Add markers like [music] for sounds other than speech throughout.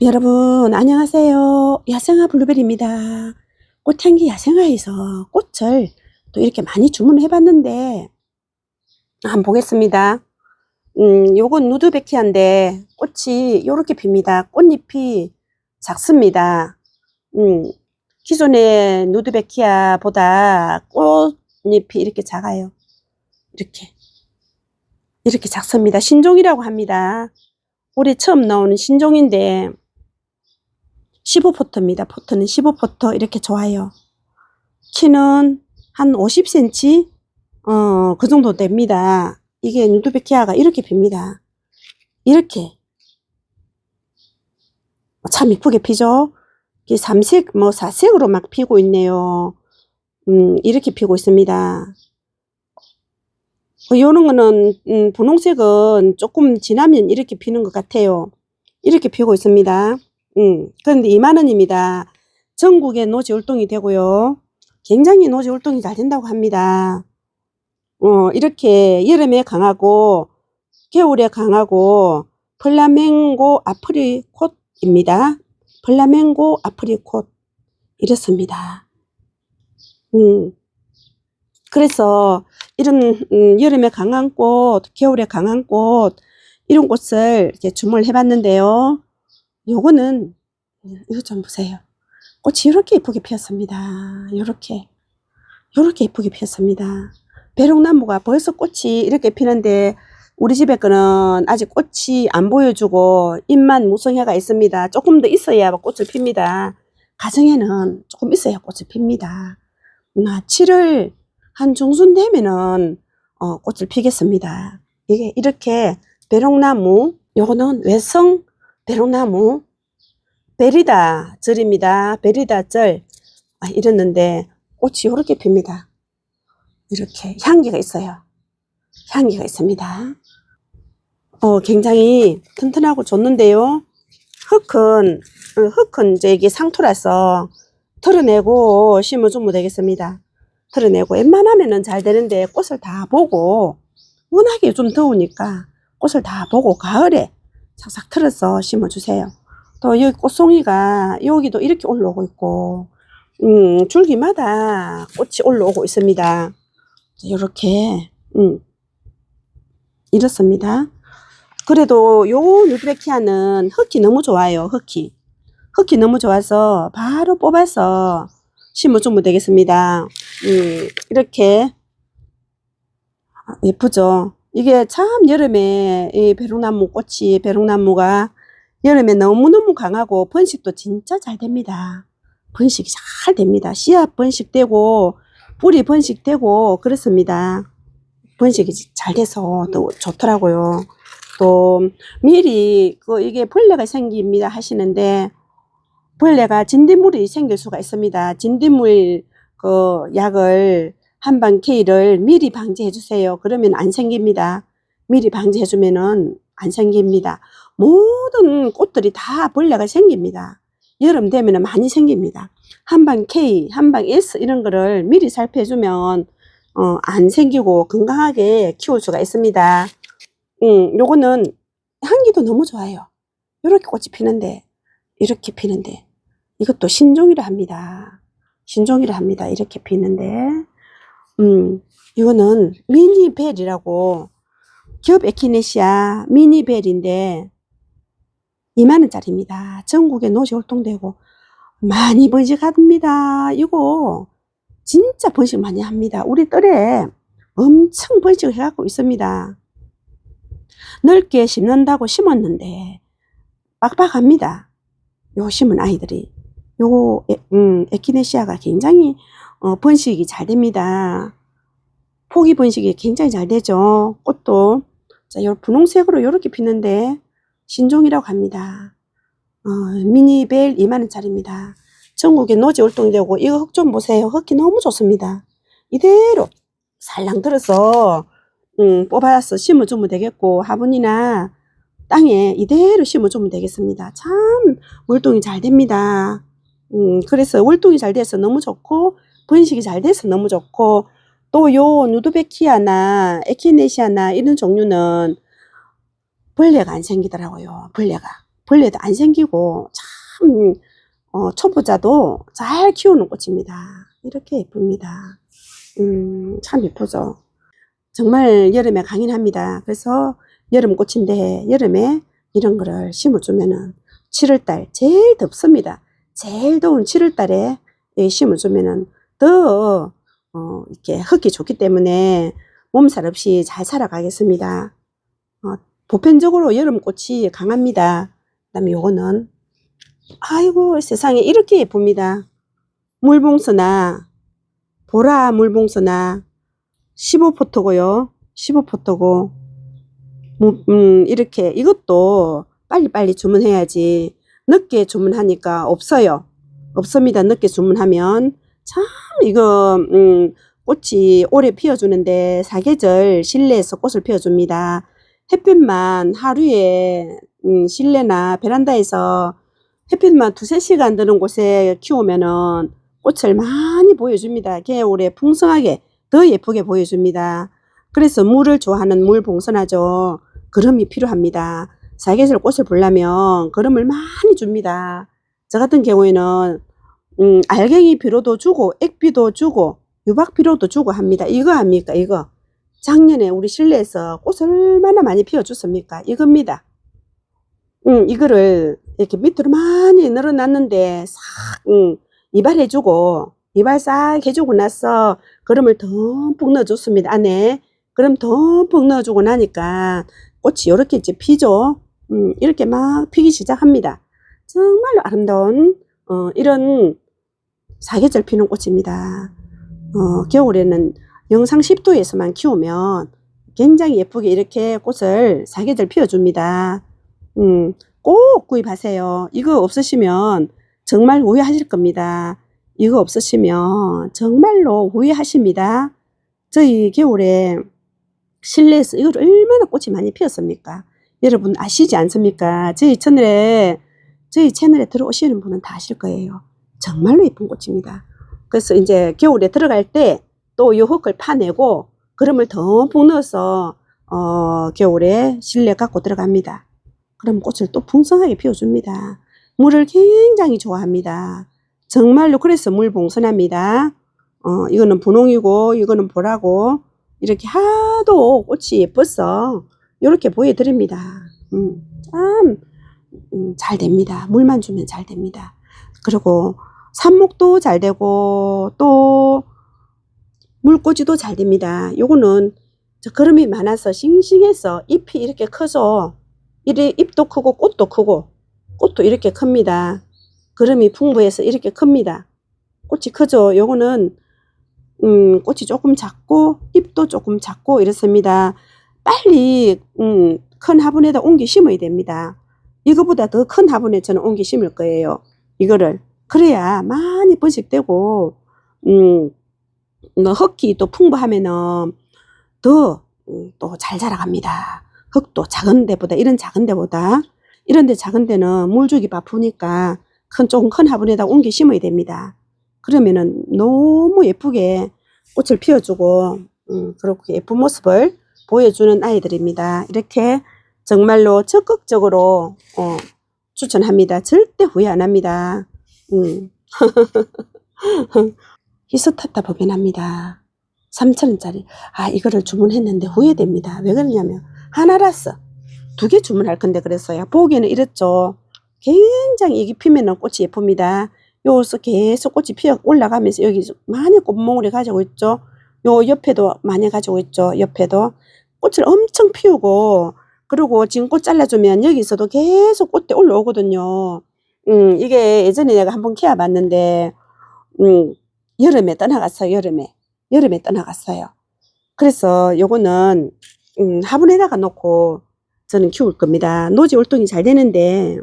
여러분 안녕하세요. 야생화 블루베리입니다. 꽃향기 야생화에서 꽃을 또 이렇게 많이 주문해 봤는데 한번 보겠습니다. 음, 요건 누드베키아인데 꽃이 요렇게 핍니다. 꽃잎이 작습니다. 음, 기존의 누드베키아 보다 꽃잎이 이렇게 작아요. 이렇게 이렇게 작습니다. 신종이라고 합니다. 올해 처음 나오는 신종인데 15포터입니다. 포터는 15포터 이렇게 좋아요. 키는 한 50cm 어, 그 정도 됩니다. 이게 누드베키아가 이렇게 핍니다. 이렇게 참 이쁘게 피죠. 이게 삼색 뭐 사색으로 막 피고 있네요. 음, 이렇게 피고 있습니다. 어, 요런 거는 음, 분홍색은 조금 지나면 이렇게 피는 것 같아요. 이렇게 피고 있습니다. 음, 그런데 2만원입니다. 전국에 노지 활동이 되고요. 굉장히 노지 활동이 잘 된다고 합니다. 어, 이렇게 여름에 강하고 겨울에 강하고 플라멩고 아프리콧입니다. 플라멩고 아프리콧 이렇습니다. 음, 그래서 이런 음, 여름에 강한 꽃, 겨울에 강한 꽃 이런 꽃을 이렇게 주문을 해봤는데요. 요거는 이거 좀 보세요. 꽃이 이렇게 예쁘게 피었습니다. 이렇게 이렇게 예쁘게 피었습니다. 배롱나무가 벌써 꽃이 이렇게 피는데 우리 집에 거는 아직 꽃이 안 보여주고 잎만 무성해가 있습니다. 조금 더 있어야 꽃을 핍니다. 가정에는 조금 있어야 꽃을 핍니다. 나 7월 한 중순 되면은 어, 꽃을 피겠습니다. 이게 이렇게 배롱나무, 요거는 외성 배롱나무, 베리다 절입니다. 베리다 절. 아, 이랬는데 꽃이 이렇게 핍니다. 이렇게 향기가 있어요. 향기가 있습니다. 어, 굉장히 튼튼하고 좋는데요. 흙은, 어, 흙은 이제 이게 상토라서 털어내고 심어주면 되겠습니다. 털어내고 웬만하면은 잘 되는데 꽃을 다 보고 워낙에 좀 더우니까 꽃을 다 보고 가을에 싹싹 털어서 심어주세요. 또 여기 꽃송이가 여기도 이렇게 올라오고 있고 음, 줄기마다 꽃이 올라오고 있습니다. 이렇게 음, 이렇습니다. 그래도 요 누드베키아는 흙이 너무 좋아요. 흙이 흙이 너무 좋아서 바로 뽑아서 심어주면 되겠습니다. 음, 이렇게 아, 예쁘죠. 이게 참 여름에 이 배롱나무 꽃이 배롱나무가 여름에 너무너무 강하고 번식도 진짜 잘 됩니다. 번식이 잘 됩니다. 씨앗 번식되고 뿌리 번식되고 그렇습니다. 번식이 잘 돼서 또 좋더라고요. 또 미리 그 이게 벌레가 생깁니다 하시는데 벌레가 진딧물이 생길 수가 있습니다. 진딧물 그 약을 한방 K를 미리 방지해 주세요. 그러면 안 생깁니다. 미리 방지해 주면은 안 생깁니다. 모든 꽃들이 다 벌레가 생깁니다. 여름 되면은 많이 생깁니다. 한방 K, 한방 S 이런 거를 미리 살펴 주면 어, 안 생기고 건강하게 키울 수가 있습니다. 음, 요거는 향기도 너무 좋아요. 이렇게 꽃이 피는데, 이렇게 피는데, 이것도 신종이라 합니다. 신종이라 합니다. 이렇게 피는데, 음, 이거는 미니벨이라고, 겹 에키네시아 미니벨인데, 2만원짜리입니다. 전국에 노지 활동되고, 많이 번식합니다. 이거, 진짜 번식 많이 합니다. 우리 뜰에 엄청 번식을 해갖고 있습니다. 넓게 심는다고 심었는데 빡빡합니다. 요 심은 아이들이 요 에, 음, 에키네시아가 굉장히 어, 번식이 잘 됩니다. 포기 번식이 굉장히 잘 되죠. 꽃도 자, 요 분홍색으로 이렇게 피는데 신종이라고 합니다. 어, 미니벨 2만원짜리입니다. 전국에 노지 활동되고 이거 흙 좀 보세요. 흙이 너무 좋습니다. 이대로 살랑 들어서 음, 뽑아서 심어주면 되겠고 화분이나 땅에 이대로 심어주면 되겠습니다. 참 월동이 잘 됩니다. 음, 그래서 월동이 잘 돼서 너무 좋고 번식이 잘 돼서 너무 좋고 또 요 누드베키아나 에키네시아나 이런 종류는 벌레가 안 생기더라고요. 벌레가 벌레도 안 생기고 참 어, 초보자도 잘 키우는 꽃입니다. 이렇게 예쁩니다. 음, 참 예쁘죠. 정말 여름에 강인합니다. 그래서 여름 꽃인데 여름에 이런 거를 심어주면은 7월달 제일 덥습니다. 제일 더운 7월달에 심어주면은 더 어, 이렇게 흙이 좋기 때문에 몸살 없이 잘 살아가겠습니다. 어, 보편적으로 여름꽃이 강합니다. 그 다음에 요거는 아이고 세상에 이렇게 예쁩니다. 물봉서나 보라 물봉서나 15포토고요. 15포토고 뭐, 음, 이렇게 이것도 빨리빨리 주문해야지 늦게 주문하니까 없어요. 없습니다. 늦게 주문하면 참 이거 음, 꽃이 오래 피어주는데 사계절 실내에서 꽃을 피워줍니다. 햇빛만 하루에 음, 실내나 베란다에서 햇빛만 두세 시간 드는 곳에 키우면은 꽃을 많이 보여줍니다. 겨울에 풍성하게 더 예쁘게 보여줍니다. 그래서 물을 좋아하는 물 봉선하죠. 그름이 필요합니다. 사계절 꽃을 보려면 그름을 많이 줍니다. 저 같은 경우에는 음, 알갱이 비료도 주고 액비도 주고 유박 비료도 주고 합니다. 이거 합니까? 이거. 작년에 우리 실내에서 꽃을 얼마나 많이 피워줬습니까? 이겁니다. 음, 이거를 이렇게 밑으로 많이 늘어놨는데 싹 음, 이발해주고 이발 싹 해주고 나서 그름을 듬뿍 넣어줬습니다. 안에 그럼 듬뿍 넣어주고 나니까 꽃이 이렇게 이제 피죠. 음, 이렇게 막 피기 시작합니다. 정말로 아름다운 어, 이런 사계절 피는 꽃입니다. 어, 겨울에는 영상 10도에서만 키우면 굉장히 예쁘게 이렇게 꽃을 사계절 피워줍니다. 음, 꼭 구입하세요. 이거 없으시면 정말 후회하실 겁니다. 이거 없으시면 정말로 후회하십니다. 저희 겨울에 실내에서 이걸 얼마나 꽃이 많이 피었습니까? 여러분 아시지 않습니까? 저희 채널에 저희 채널에 들어오시는 분은 다 아실 거예요. 정말로 예쁜 꽃입니다. 그래서 이제 겨울에 들어갈 때또요 흙을 파내고 그름을 듬뿍 넣어서 어, 겨울에 실내 갖고 들어갑니다. 그럼 꽃을 또 풍성하게 피워줍니다. 물을 굉장히 좋아합니다. 정말로 그래서 물 봉선합니다. 어, 이거는 분홍이고 이거는 보라고 이렇게 하도 꽃이 예뻐서 이렇게 보여드립니다. 음, 참, 음, 잘 됩니다. 물만 주면 잘 됩니다. 그리고 삽목도 잘 되고 또 물꽂이도 잘 됩니다. 요거는 저 거름이 많아서 싱싱해서 잎이 이렇게 커서 이래 잎도 크고 꽃도 크고 꽃도 이렇게 큽니다. 거름이 풍부해서 이렇게 큽니다. 꽃이 크죠. 요거는 음, 꽃이 조금 작고 잎도 조금 작고 이렇습니다. 빨리 음, 큰 화분에다 옮겨 심어야 됩니다. 이거보다 더 큰 화분에 저는 옮겨 심을 거예요. 이거를 그래야 많이 번식되고 음, 뭐 흙이 또 풍부하면은 더 또 잘 자라갑니다. 흙도 작은 데보다 이런 작은 데보다 이런 데 작은 데는 물 주기 바쁘니까 큰 조금 큰 화분에다 옮겨 심어야 됩니다. 그러면은 너무 예쁘게 꽃을 피워주고 음, 그렇게 예쁜 모습을 보여주는 아이들입니다. 이렇게 정말로 적극적으로 어, 추천합니다. 절대 후회 안 합니다. 음. 히스타타 [laughs] 법인합니다. 3천원짜리. 아, 이거를 주문했는데 후회됩니다. 왜 그러냐면, 하나라서 두 개 주문할 건데 그랬어요. 보기에는 이렇죠. 굉장히 이게 피면은 꽃이 예쁩니다. 요서 계속 꽃이 피어 올라가면서 여기 많이 꽃몽울이 가지고 있죠. 요 옆에도 많이 가지고 있죠. 옆에도 꽃을 엄청 피우고 그리고 지금 꽃 잘라주면 여기서도 계속 꽃대 올라오거든요. 음, 이게 예전에 내가 한번 키워봤는데, 음, 여름에 떠나갔어요, 여름에. 여름에 떠나갔어요. 그래서 요거는, 음, 화분에다가 놓고 저는 키울 겁니다. 노지 활동이 잘 되는데,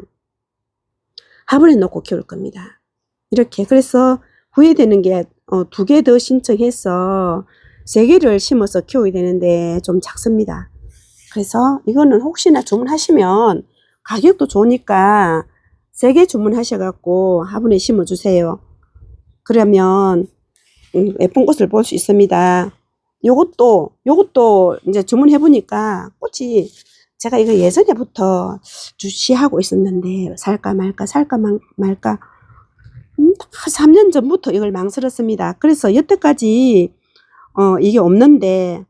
화분에 놓고 키울 겁니다. 이렇게. 그래서 후회되는 게, 어, 두 개 더 신청해서 세 개를 심어서 키워야 되는데 좀 작습니다. 그래서 이거는 혹시나 주문하시면 가격도 좋으니까 세개 주문하셔갖고 화분에 심어주세요. 그러면 음, 예쁜 꽃을 볼 수 있습니다. 요것도 요것도 이제 주문해 보니까 꽃이 제가 이거 예전에부터 주시하고 있었는데 살까 말까 살까 말- 말까 음, 다 3년 전부터 이걸 망설였습니다. 그래서 여태까지 어, 이게 없는데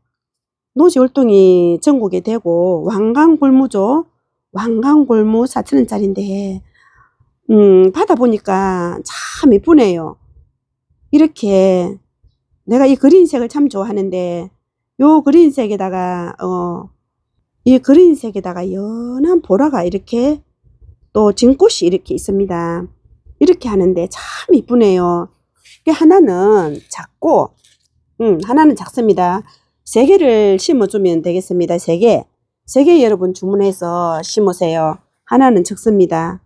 노지 활동이 전국에 되고 왕강골무죠. 왕강골무 4천원짜리인데 음, 받아보니까 참 이쁘네요. 이렇게 내가 이 그린색을 참 좋아하는데 요 그린색에다가 어, 이 그린색에다가 연한 보라가 이렇게 또 진꽃이 이렇게 있습니다. 이렇게 하는데 참 이쁘네요. 하나는 작고, 음, 하나는 작습니다. 세 개를 심어주면 되겠습니다. 세 개. 세개 여러분 주문해서 심으세요. 하나는 적습니다.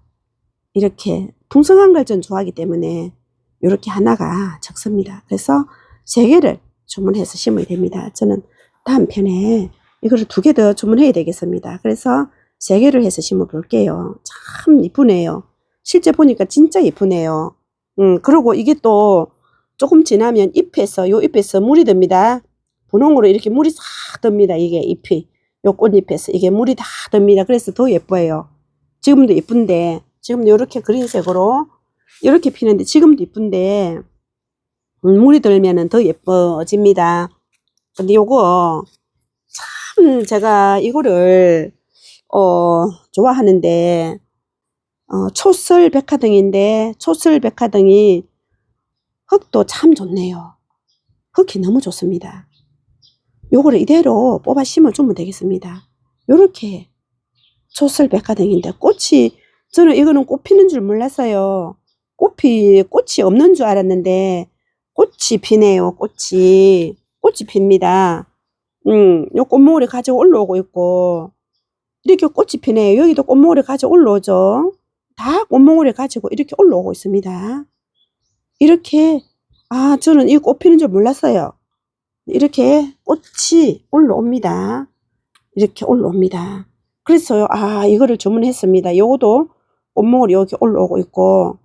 이렇게 풍성한 걸 전 좋아하기 때문에 이렇게 하나가 적습니다. 그래서 세 개를 주문해서 심어야 됩니다. 저는 다음 편에 이거를 두 개 더 주문해야 되겠습니다. 그래서 세 개를 해서 심어 볼게요. 참 이쁘네요. 실제 보니까 진짜 이쁘네요. 음, 그리고 이게 또 조금 지나면 잎에서 요 잎에서 물이 듭니다. 분홍으로 이렇게 물이 싹 듭니다. 이게 잎이 요 꽃잎에서 이게 물이 다 듭니다. 그래서 더 예뻐요. 지금도 예쁜데 지금도 이렇게 그린색으로 이렇게 피는데 지금도 예쁜데 음, 물이 들면은 더 예뻐집니다. 근데 요거 참 제가 이거를 어 좋아하는데 어 초슬 백화등인데 초슬 백화등이 흙도 참 좋네요. 흙이 너무 좋습니다. 요거를 이대로 뽑아 심어 주면 되겠습니다. 요렇게 초슬 백화등인데 꽃이 저는 이거는 꽃 피는 줄 몰랐어요. 꽃이 꽃이 없는 줄 알았는데 꽃이 피네요. 꽃이 꽃이 핍니다. 음, 요 꽃모을이 가지고 올라오고 있고 이렇게 꽃이 피네요. 여기도 꽃모을이 가지고 올라오죠. 다 꽃모을이 가지고 이렇게 올라오고 있습니다. 이렇게 아 저는 이 꽃 피는 줄 몰랐어요. 이렇게 꽃이 올라옵니다. 이렇게 올라옵니다. 그래서 아 이거를 주문했습니다. 요것도 꽃모을이 여기 올라오고 있고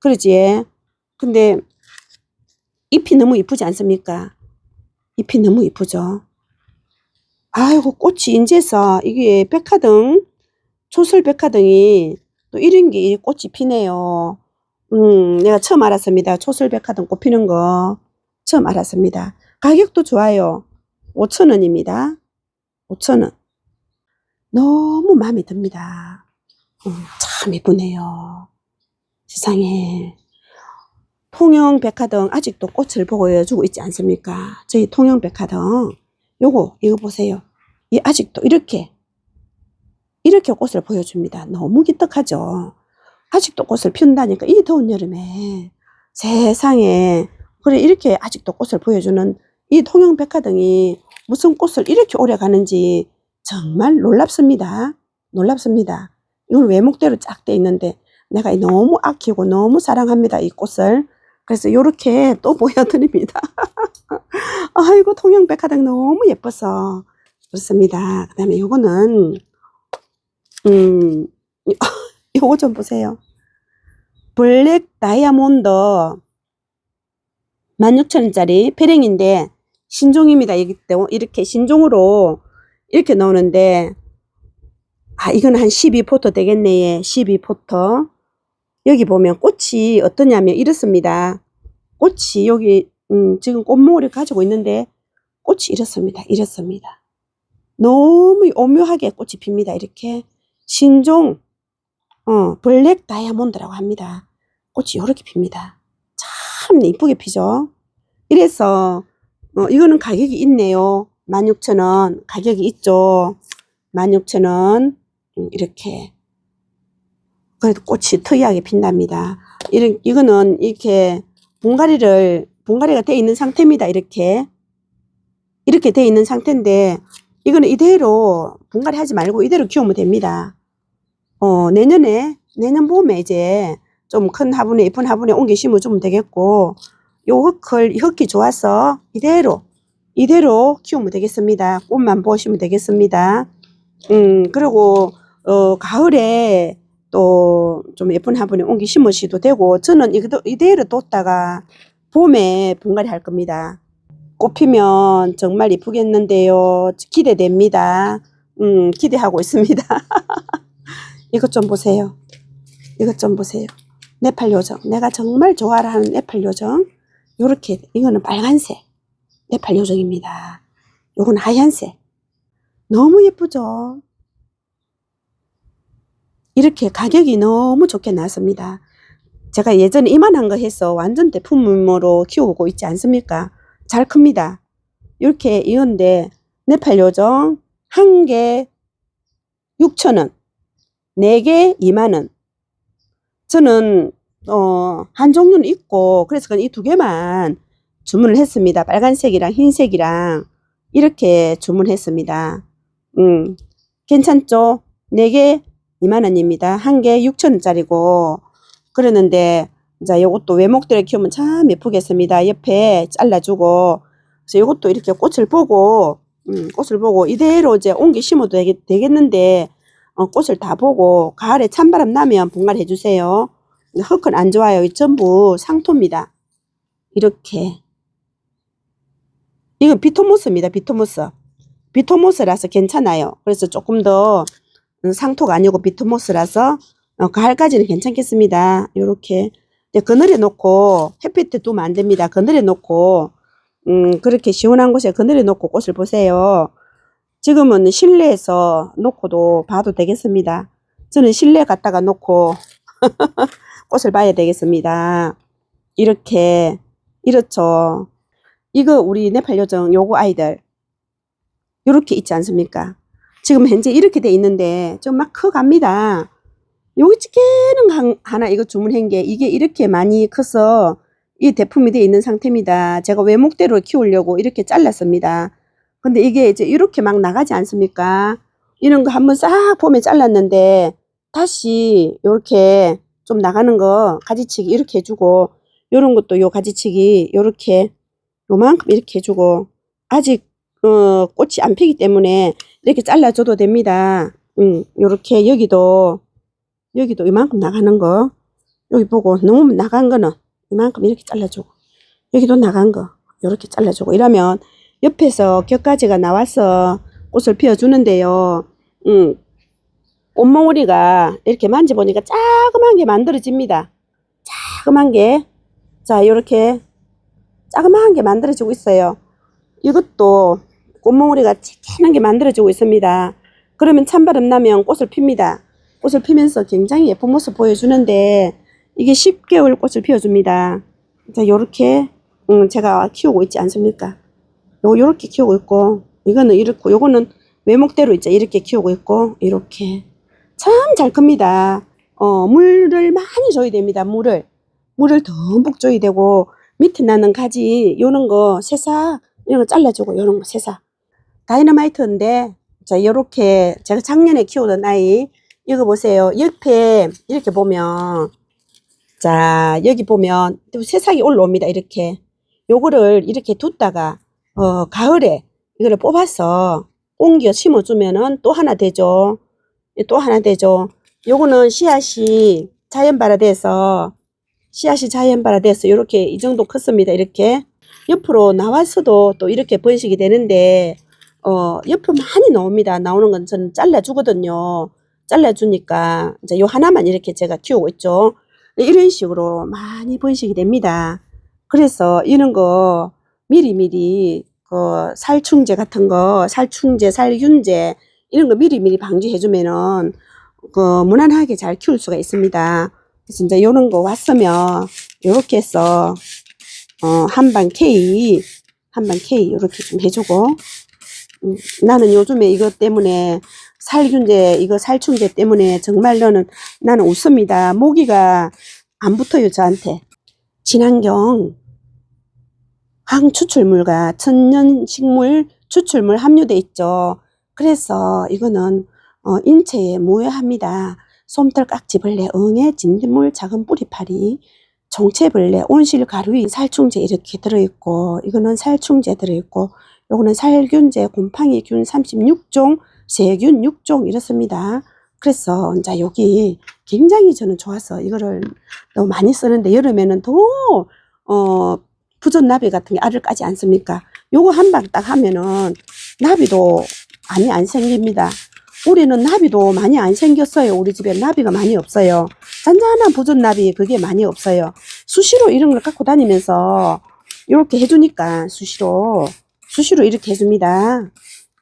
그러지. 근데 잎이 너무 이쁘지 않습니까? 잎이 너무 이쁘죠. 아이고 꽃이 인제서 이게 백화등 초슬 백화등이 또 이런 게 꽃이 피네요. 음, 내가 처음 알았습니다. 초슬 백화등 꽃 피는 거 처음 알았습니다. 가격도 좋아요. 5,000원입니다. 5,000원. 너무 마음에 듭니다. 음, 참 예쁘네요. 세상에. 통영 백화등 아직도 꽃을 보여주고 있지 않습니까? 저희 통영 백화등 요거 이거 보세요. 이 아직도 이렇게 이렇게 꽃을 보여줍니다. 너무 기특하죠. 아직도 꽃을 피운다니까 이 더운 여름에 세상에 그래 이렇게 아직도 꽃을 보여주는 이 통영 백화등이 무슨 꽃을 이렇게 오래 가는지 정말 놀랍습니다. 놀랍습니다. 이건 외목대로 쫙 돼 있는데 내가 너무 아끼고 너무 사랑합니다. 이 꽃을. 그래서 이렇게 또 [laughs] 보여드립니다. [laughs] 아이고 통영 백화등 너무 예뻐서 그렇습니다. 그 다음에 요거는 음 [laughs] 요거 좀 보세요. 블랙 다이아몬드 16,000원짜리 페랭인데 신종입니다. 이렇게 신종으로 이렇게 나오는데 아 이건 한 12포터 되겠네. 12포터. 여기 보면 꽃이 어떠냐면 이렇습니다. 꽃이 여기 음, 지금 꽃모를 가지고 있는데 꽃이 이렇습니다. 이렇습니다. 너무 오묘하게 꽃이 핍니다. 이렇게 신종 어, 블랙 다이아몬드라고 합니다. 꽃이 이렇게 핍니다. 참 이쁘게 피죠. 이래서 어, 이거는 가격이 있네요. 16,000원 가격이 있죠. 16,000원 음, 이렇게 그래도 꽃이 특이하게 핀답니다. 이런 이거는 이렇게 분갈이를 분갈이가 돼 있는 상태입니다. 이렇게 이렇게 돼 있는 상태인데 이거는 이대로 분갈이 하지 말고 이대로 키우면 됩니다. 어 내년에 내년 봄에 이제 좀 큰 화분에 예쁜 화분에 옮겨 심어주면 되겠고 요 흙을 흙이 좋아서 이대로 이대로 키우면 되겠습니다. 꽃만 보시면 되겠습니다. 음 그리고 어 가을에 또 좀 예쁜 화분에 옮겨 심으셔도 되고 저는 이거 이대로 뒀다가 봄에 분갈이 할 겁니다. 꽃 피면 정말 이쁘겠는데요. 기대됩니다. 음, 기대하고 있습니다. [laughs] 이것 좀 보세요. 이것 좀 보세요. 네팔 요정. 내가 정말 좋아하는 네팔 요정. 요렇게, 이거는 빨간색. 네팔 요정입니다. 요건 하얀색. 너무 예쁘죠? 이렇게 가격이 너무 좋게 나왔습니다. 제가 예전에 이만한 거 해서 완전 대품으로 키우고 있지 않습니까? 잘 큽니다. 이렇게 이건데 네팔 요정 한 개 6,000원, 네개 2만원. 저는 어, 한 종류는 있고 그래서 이 두 개만 주문을 했습니다. 빨간색이랑 흰색이랑 이렇게 주문했습니다. 음, 괜찮죠? 네개 2만원입니다. 한 개 6천원짜리고 그러는데 자 요것도 외목대를 키우면 참 예쁘겠습니다. 옆에 잘라주고 그래서 요것도 이렇게 꽃을 보고 음, 꽃을 보고 이대로 이제 옮겨 심어도 되겠, 되겠는데 어, 꽃을 다 보고 가을에 찬바람 나면 분갈해 주세요. 흙은 안 좋아요. 이 전부 상토입니다. 이렇게 이건 비토모스입니다. 비토모스. 비토모스라서 괜찮아요. 그래서 조금 더 음, 상토가 아니고 비토모스라서 어, 가을까지는 괜찮겠습니다. 요렇게 그늘에 놓고 햇빛에 두면 안 됩니다. 그늘에 놓고 음, 그렇게 시원한 곳에 그늘에 놓고 꽃을 보세요. 지금은 실내에서 놓고도 봐도 되겠습니다. 저는 실내 갔다가 놓고 [laughs] 꽃을 봐야 되겠습니다. 이렇게 이렇죠. 이거 우리 네팔 요정 요거 아이들 요렇게 있지 않습니까? 지금 현재 이렇게 돼 있는데 좀 막 커갑니다. 여기 찌개는 한- 하나 이거 주문한 게 이게 이렇게 많이 커서 이 대품이 되어 있는 상태입니다. 제가 외목대로 키우려고 이렇게 잘랐습니다. 근데 이게 이제 이렇게 막 나가지 않습니까? 이런 거 한번 싹 보면 잘랐는데 다시 이렇게 좀 나가는 거 가지치기 이렇게 해주고 요런 것도 요 가지치기 요렇게 요만큼 이렇게 해주고 아직 어, 꽃이 안 피기 때문에 이렇게 잘라줘도 됩니다. 음, 요렇게 여기도 여기도 이만큼 나가는 거 여기 보고 너무 나간 거는 이만큼 이렇게 잘라주고 여기도 나간 거 이렇게 잘라주고 이러면 옆에서 격가지가 나와서 꽃을 피워주는데요. 음, 온몽우리가 이렇게 만져보니까 자그만 게 만들어집니다. 자그만 게. 자, 이렇게 자그마한 게 만들어지고 있어요. 이것도 꽃몽우리가 찌개는 게 만들어지고 있습니다. 그러면 찬바람 나면 꽃을 핍니다. 꽃을 피면서 굉장히 예쁜 모습 보여주는데 이게 10개월 꽃을 피워줍니다. 자, 요렇게 음, 제가 키우고 있지 않습니까? 요 요렇게 키우고 있고 이거는 이렇고 요거는 외목대로 이제 이렇게 키우고 있고 이렇게 참 잘 큽니다. 어, 물을 많이 줘야 됩니다. 물을 물을 듬뿍 줘야 되고 밑에 나는 가지 요런 거 새싹 이런 거 잘라주고 요런 거 새싹 다이너마이트인데 자 요렇게 제가 작년에 키우던 아이 이거 보세요. 옆에 이렇게 보면 자 여기 보면 또 새싹이 올라옵니다. 이렇게 요거를 이렇게 뒀다가 어 가을에 이거를 뽑아서 옮겨 심어주면은 또 하나 되죠. 또 하나 되죠. 요거는 씨앗이 자연 발화돼서 씨앗이 자연 발화돼서 이렇게 이 정도 컸습니다. 이렇게 옆으로 나왔어도 또 이렇게 번식이 되는데 어 옆으로 많이 나옵니다. 나오는 건 저는 잘라주거든요. 잘라주니까 이제 요 하나만 이렇게 제가 키우고 있죠. 이런 식으로 많이 번식이 됩니다. 그래서 이런 거 미리미리 그 살충제 같은 거, 살충제, 살균제 이런 거 미리미리 방지해 주면은 그 무난하게 잘 키울 수가 있습니다. 그래서 이제 이런 거 왔으면 요렇게 해서 어 한방 K, 한방 K 요렇게 좀 해주고 음, 나는 요즘에 이것 때문에 살균제, 이거 살충제 때문에 정말로는 나는 웃습니다. 모기가 안 붙어요, 저한테. 친환경 항추출물과 천연식물 추출물 함유돼 있죠. 그래서 이거는 어, 인체에 무해합니다. 솜털, 깍지벌레, 응애, 진딧물, 작은 뿌리파리, 종채벌레, 온실, 가루이, 살충제 이렇게 들어있고 이거는 살충제 들어있고 요거는 살균제, 곰팡이균 36종, 세균 6종 이렇습니다. 그래서 이제 여기 굉장히 저는 좋아서 이거를 너무 많이 쓰는데 여름에는 더 어, 부전 나비 같은 게 알을 까지 않습니까? 요거 한 방 딱 하면은 나비도 많이 안 생깁니다. 올해는 나비도 많이 안 생겼어요. 우리 집에 나비가 많이 없어요. 잔잔한 부전 나비 그게 많이 없어요. 수시로 이런 걸 갖고 다니면서 이렇게 해주니까 수시로 수시로 이렇게 해줍니다.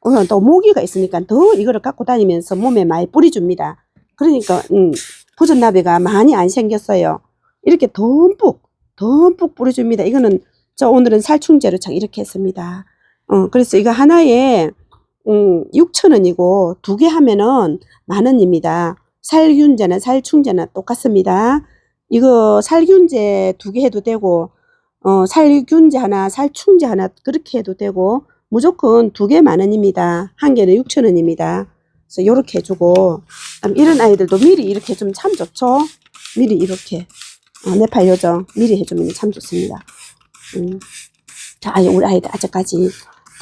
오늘 또 모기가 있으니까 더 이거를 갖고 다니면서 몸에 많이 뿌려줍니다. 그러니까 음, 부전 나비가 많이 안 생겼어요. 이렇게 듬뿍 듬뿍 뿌려줍니다. 이거는 저 오늘은 살충제로 참 이렇게 했습니다. 어, 그래서 이거 하나에 음, 6,000원이고 두 개 하면은 만 원입니다. 살균제나 살충제나 똑같습니다. 이거 살균제 두 개 해도 되고 어, 살균제 하나, 살충제 하나 그렇게 해도 되고 무조건 두 개 만 원입니다. 한 개는 6,000원입니다. 그래서 요렇게 해주고 이런 아이들도 미리 이렇게 해주면 참 좋죠. 미리 이렇게 어, 네팔 요정 미리 해주면 참 좋습니다. 음. 자, 우리 아이들 아직까지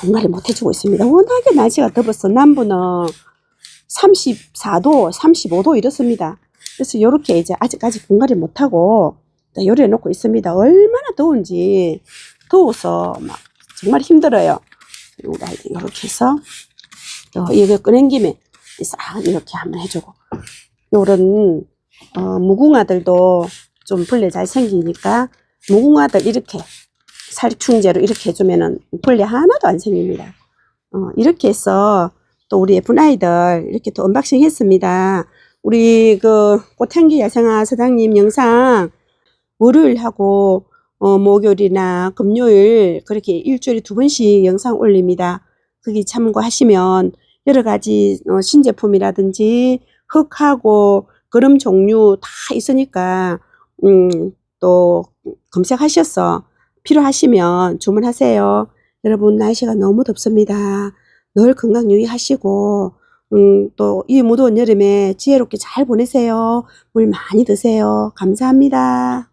분갈이 못 해주고 있습니다. 워낙에 날씨가 더워서 남부는 34도, 35도 이렇습니다. 그래서 이렇게 이제 아직까지 분갈이 못하고 요리해 놓고 있습니다. 얼마나 더운지 더워서 막 정말 힘들어요. 이렇게 해서 또 이거 꺼낸 김에 싹 이렇게 한번 해주고 요런 어, 무궁화들도 좀 벌레 잘 생기니까 무궁화들 이렇게 살충제로 이렇게 해주면은 벌레 하나도 안 생깁니다. 어, 이렇게 해서 또 우리 예쁜 아이들 이렇게 또 언박싱 했습니다. 우리 그 꽃향기 야생화 사장님 영상 월요일하고 어, 목요일이나 금요일 그렇게 일주일에 두 번씩 영상 올립니다. 거기 참고하시면 여러 가지 어, 신제품이라든지 흙하고 그름 종류 다 있으니까 음, 또 검색하셔서 필요하시면 주문하세요. 여러분 날씨가 너무 덥습니다. 늘 건강 유의하시고 음, 또 이 무더운 여름에 지혜롭게 잘 보내세요. 물 많이 드세요. 감사합니다.